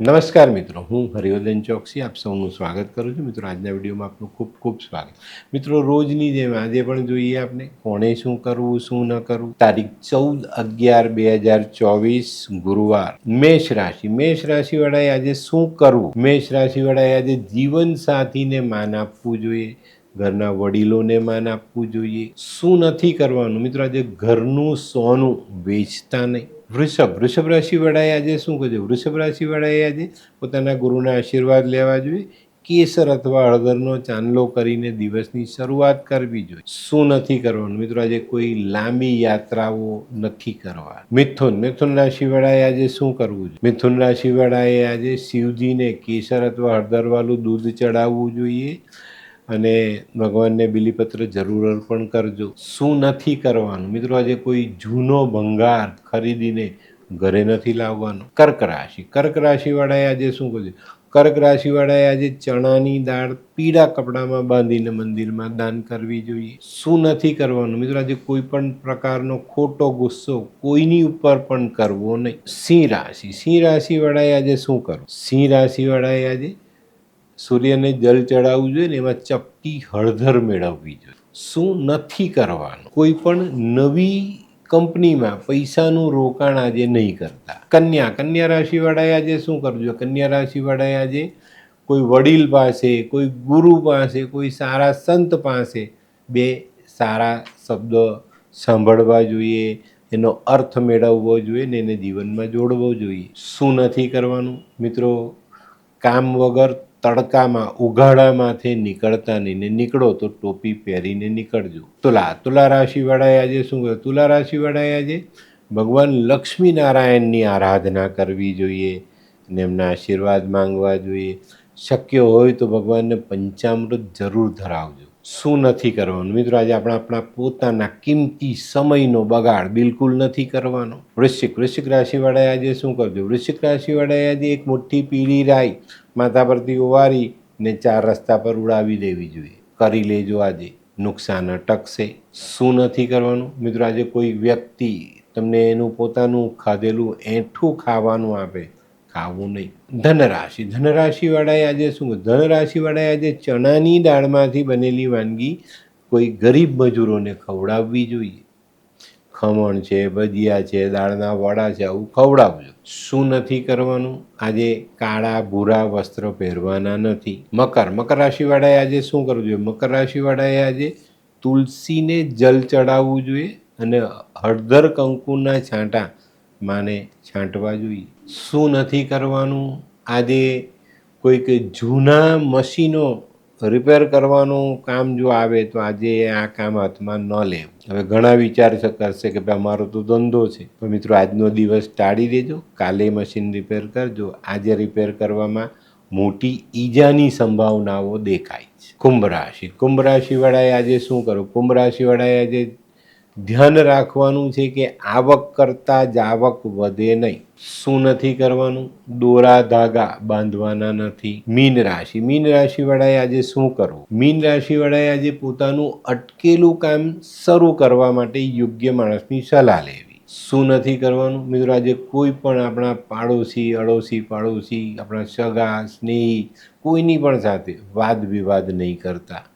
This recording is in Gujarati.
નમસ્કાર મિત્રો, હું હરિવર્ધન ચોકસી, આપ સૌનું સ્વાગત કરું છું. મિત્રો, આજના વિડીયોમાં આપનું ખૂબ ખૂબ સ્વાગત. મિત્રો, રોજની જેમ આજે પણ જોઈએ આપણે કોણે શું કરવું, શું ન કરવું? તારીખ ચૌદ અગિયાર બે હજાર ચોવીસ, ગુરુવાર. મેષ રાશિ. મેષ રાશિવાળાએ આજે શું કરવું? મેષ રાશિવાળાએ આજે જીવન સાથીને માન આપવું જોઈએ. ઘરના વડીલોને માન આપવું જોઈએ. શું નથી કરવાનું? મિત્રો, આજે ઘરનું સોનું વેચતા નહીં. વૃષભ. વૃષભ રાશિવાળાએ આજે શું કરજો વૃષભ રાશિવાળાએ આજે પોતાના ગુરુના આશીર્વાદ લેવા જોઈએ. કેસર અથવા હળદરનો ચાંદલો કરીને દિવસની શરૂઆત કરવી જોઈએ. શું નથી કરવાનું? મિત્રો, આજે કોઈ લાંબી યાત્રાઓ નથી કરવા મિથુન. મિથુન રાશિવાળાએ આજે શું કરવું જોઈએ? મિથુન રાશિવાળાએ આજે શિવજીને કેસર અથવા હળદરવાળું દૂધ ચડાવવું જોઈએ. અને ભગવાનને બિલીપત્ર જરૂર અર્પણ કરજો. શું નથી કરવાનું? મિત્રો, આજે કોઈ જૂનો ભંગાર ખરીદીને ઘરે નથી લાવવાનો. કર્ક રાશિ. કર્ક રાશિવાળાએ આજે શું કરવું કર્ક રાશિવાળાએ આજે ચણાની દાળ પીળા કપડામાં બાંધીને મંદિરમાં દાન કરવી જોઈએ. શું નથી કરવાનું? મિત્રો, આજે કોઈ પણ પ્રકારનો ખોટો ગુસ્સો કોઈની ઉપર પણ કરવો નહીં. સિંહ રાશિ. સિંહ રાશિવાળાએ આજે શું કરવું સિંહ રાશિવાળાએ આજે સૂર્યને જલ ચડાવવું જોઈએ ને એમાં ચપટી હળદર મેળવવી જોઈએ. શું નથી કરવાનું? કોઈ પણ નવી કંપનીમાં પૈસાનું રોકાણ આજે નહીં કરતા. કન્યા કન્યા રાશિવાળાએ આજે શું કરજો કન્યા રાશિવાળાએ આજે કોઈ વડીલ પાસે, કોઈ ગુરુ પાસે, કોઈ સારા સંત પાસે બે સારા શબ્દો સાંભળવા જોઈએ, એનો અર્થ મેળવવો જોઈએ ને એને જીવનમાં જોડવો જોઈએ. શું નથી કરવાનું? મિત્રો, કામ વગર તડકામાં, ઉઘાડામાંથી નીકળતા નહીં. ને નીકળો તો ટોપી પહેરીને નીકળજો. તુલા તુલા રાશિવાળાએ આજે શું કહ્યું? તુલા રાશિવાળાએ આજે ભગવાન લક્ષ્મીનારાયણની આરાધના કરવી જોઈએ અને એમના આશીર્વાદ માંગવા જોઈએ. શક્ય હોય તો ભગવાનને પંચામૃત જરૂર ધરાવજો. શું નથી કરવાનું? મિત્રો, આજે આપણા આપણા પોતાના કિંમતી સમયનો બગાડ બિલકુલ નથી કરવાનો. વૃશ્ચિક વૃશ્ચિક રાશિવાળાએ આજે શું કરજો વૃશ્ચિક રાશિવાળાએ આજે એક મોટી પીળી રાઈ માથા પરથી ઓવારી ને ચાર રસ્તા પર ઉડાવી દેવી જોઈએ. કરી લેજો આજે. નુકસાન અટકશે. શું નથી કરવાનું? મિત્રો, આજે કોઈ વ્યક્તિ તમને એનું પોતાનું ખાધેલું એઠું ખાવાનું આપે. ખાવું નહીં ધનરાશિ. ધનરાશિવાળાએ આજે શું? ધનરાશિવાળાએ આજે ચણાની દાળમાંથી બનેલી વાનગી કોઈ ગરીબ મજૂરોને ખવડાવવી જોઈએ. ખમણ છે, ભજીયા છે, દાળના વડા છે, આવું ખવડાવજો શું નથી કરવાનું? આજે કાળા ભૂરા વસ્ત્ર પહેરવાના નથી. મકર. મકર રાશિવાળાએ આજે શું કરવું જોઈએ? મકર રાશિવાળાએ આજે તુલસીને જલ ચડાવવું જોઈએ અને હળદર કંકુના છાંટા માને છાંટવા જોઈએ. શું નથી કરવાનું? આજે કોઈક જૂના મશીનો રિપેર કરવાનું કામ જો આવે તો આજે આ કામ હાથમાં ન લેવું હવે ઘણા વિચાર કરશે કે ભાઈ અમારો તો ધંધો છે. પણ મિત્રો, આજનો દિવસ ટાળી દેજો. કાલે મશીન રિપેર કરજો. આજે રિપેર કરવામાં મોટી ઈજાની સંભાવનાઓ દેખાય છે. કુંભ રાશિ. કુંભ રાશિવાળાએ આજે શું કરવું કુંભ રાશિવાળાએ આજે ધ્યાન રાખવાનું છે કે આવક કરતાં જાવક વધે નહીં. શું નથી કરવાનું? દોરા ધાગા બાંધવાના નથી. મીન રાશિ. મીન રાશિવાળાએ આજે શું કરવું? મીન રાશિવાળાએ આજે પોતાનું અટકેલું કામ શરૂ કરવા માટે યોગ્ય માણસની સલાહ લેવી. શું નથી કરવાનું? મિત્રો, આજે કોઈ પણ આપણા પાડોશી, અડોશી, પાડોશી, આપણા સગા, સ્નેહી કોઈની પણ સાથે વાદ વિવાદ નહીં કરતા.